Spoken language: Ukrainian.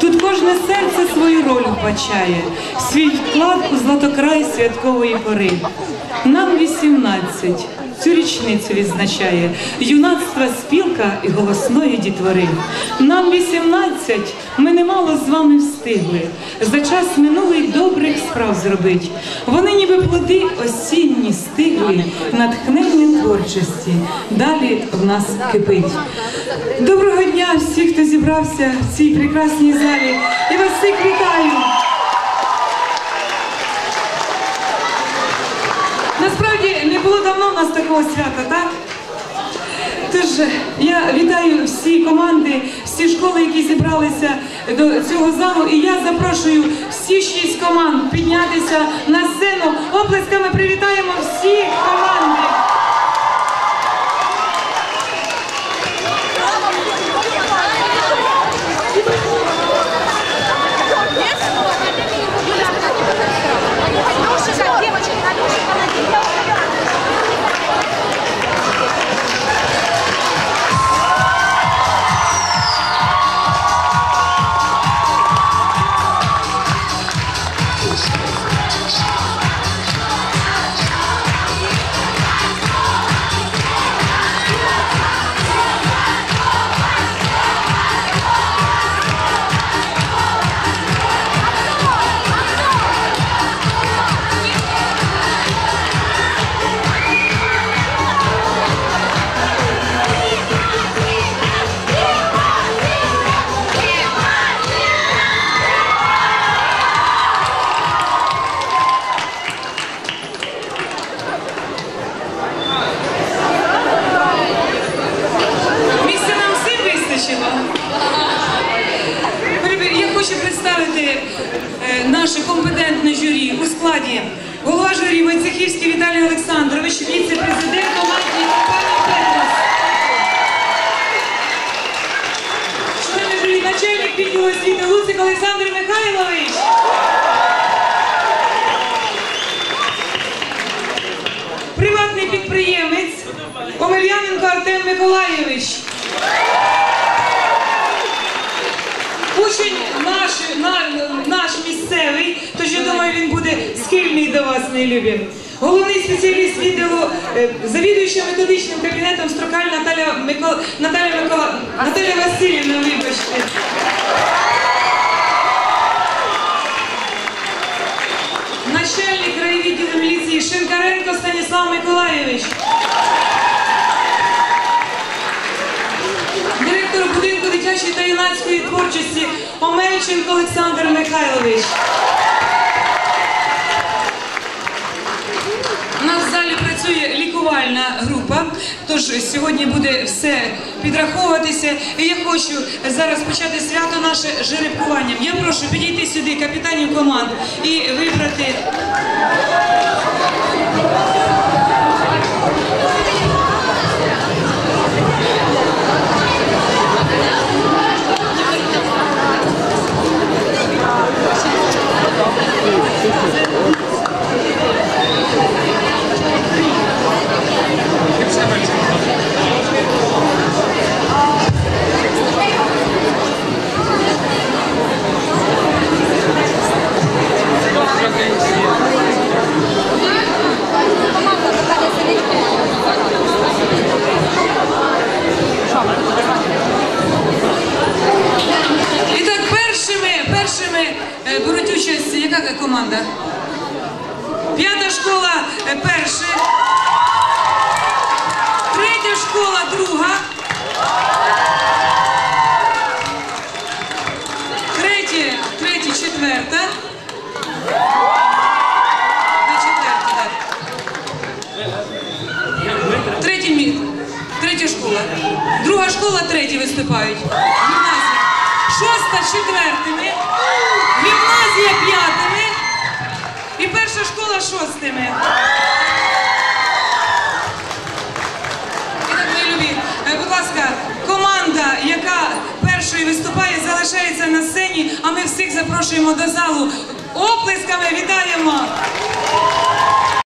Тут кожне серце свою роль вбачає, свій вклад у златокрай святкової пори. Нам 18, цю річницю відзначає юнацтва спілка і голосної дітвори. Нам 18, ми немало з вами встигли. За час минулий добрих справ зробить. Вони ніби плоди осінні стигли, натхнення творчості. Далі в нас кипить. Доброго зібрався в цій прекрасній залі. Я вас всіх вітаю. Насправді не було давно у нас такого свята, так? Тож я вітаю всі команди, всі школи, які зібралися до цього залу. І я запрошую всі шість команд піднятися на сцену. Оплесками привітаємо всі команди. Я хочу представити е, наше компетентне журі у складі голова журі Войцехівський Віталій Олександрович, віце-президент команді Петрос. Члени журі, начальник відділу освіти Луцик Олександр Михайлович. Приватний підприємець Омельяненко Артем Миколаєвич. Наш, місцевий, тож я думаю, він буде схильний до вас, нелюбі. Головний спеціаліст відділу, е, завідуюча методичним кабінетом Строкаль Наталя, Микола, Наталя, Микола, Наталя Васильівна, вибачте. Юнацької творчості Омельченко Олександр Михайлович. У нас в залі працює лікувальна група, тож сьогодні буде все підраховуватися. І я хочу зараз почати свято наше жеребкуванням. Я прошу підійти сюди капітанів команд і вибрати. І так, першими, першими е, беруть участь, яка команда? П'ята школа е, перша. Третя школа друга. Третя, третя, четверта. Школа, треті виступають. Гімназія. Шоста четвертими. Гімназія п'ятими. І перша школа шостими. І так, мої любі, е, будь ласка, команда, яка першою виступає, залишається на сцені, а ми всіх запрошуємо до залу. Оплесками вітаємо!